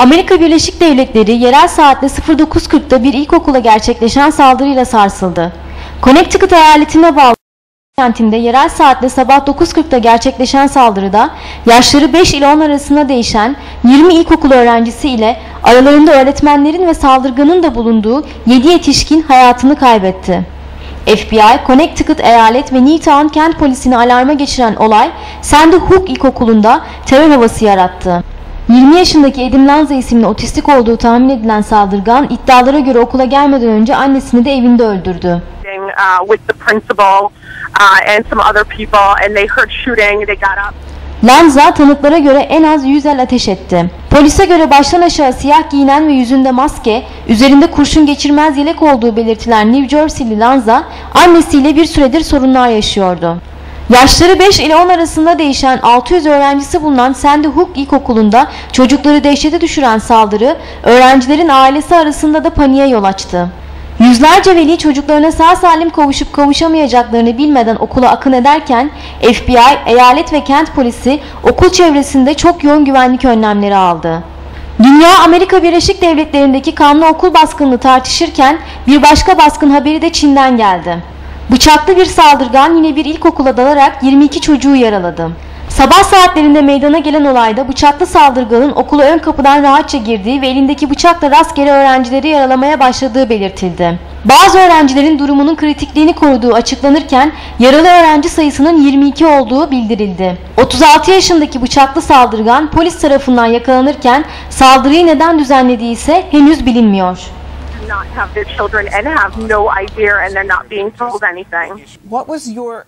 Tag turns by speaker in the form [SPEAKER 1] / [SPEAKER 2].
[SPEAKER 1] Amerika Birleşik Devletleri yerel saatle 09.40'da bir ilkokula gerçekleşen saldırıyla sarsıldı. Connecticut eyaletine bağlı kentinde yerel saatle sabah 9.40'da gerçekleşen saldırıda yaşları 5 ile 10 arasında değişen 20 ilkokul öğrencisi ile aralarında öğretmenlerin ve saldırganın da bulunduğu 7 yetişkin hayatını kaybetti. FBI, Connecticut eyalet ve Newtown kent polisini alarma geçiren olay Sandy Hook İlkokulu'nda terör havası yarattı. 20 yaşındaki Edim Lanza isimli otistik olduğu tahmin edilen saldırgan iddialara göre okula gelmeden önce annesini de evinde öldürdü.
[SPEAKER 2] uh, uh.
[SPEAKER 1] Lanza tanıklara göre en az 100 el ateş etti. Polise göre baştan aşağı siyah giyinen ve yüzünde maske, üzerinde kurşun geçirmez yelek olduğu belirtilen New Jersey'li Lanza, annesiyle bir süredir sorunlar yaşıyordu. Yaşları 5 ile 10 arasında değişen 600 öğrencisi bulunan Sandy Hook İlkokulu'nda çocukları dehşete düşüren saldırı, öğrencilerin ailesi arasında da paniğe yol açtı. Yüzlerce veli çocuklarına sağ salim kavuşup kavuşamayacaklarını bilmeden okula akın ederken FBI, eyalet ve kent polisi okul çevresinde çok yoğun güvenlik önlemleri aldı. Dünya Amerika Birleşik Devletleri'ndeki kanlı okul baskınını tartışırken bir başka baskın haberi de Çin'den geldi. Bıçaklı bir saldırgan yine bir ilkokula dalarak 22 çocuğu yaraladı. Sabah saatlerinde meydana gelen olayda bıçaklı saldırganın okula ön kapıdan rahatça girdiği ve elindeki bıçakla rastgele öğrencileri yaralamaya başladığı belirtildi. Bazı öğrencilerin durumunun kritikliğini koruduğu açıklanırken yaralı öğrenci sayısının 22 olduğu bildirildi. 36 yaşındaki bıçaklı saldırgan polis tarafından yakalanırken saldırıyı neden düzenlediği ise henüz bilinmiyor.
[SPEAKER 2] Not have their children and have no idea, and they're not being told anything.
[SPEAKER 3] What was your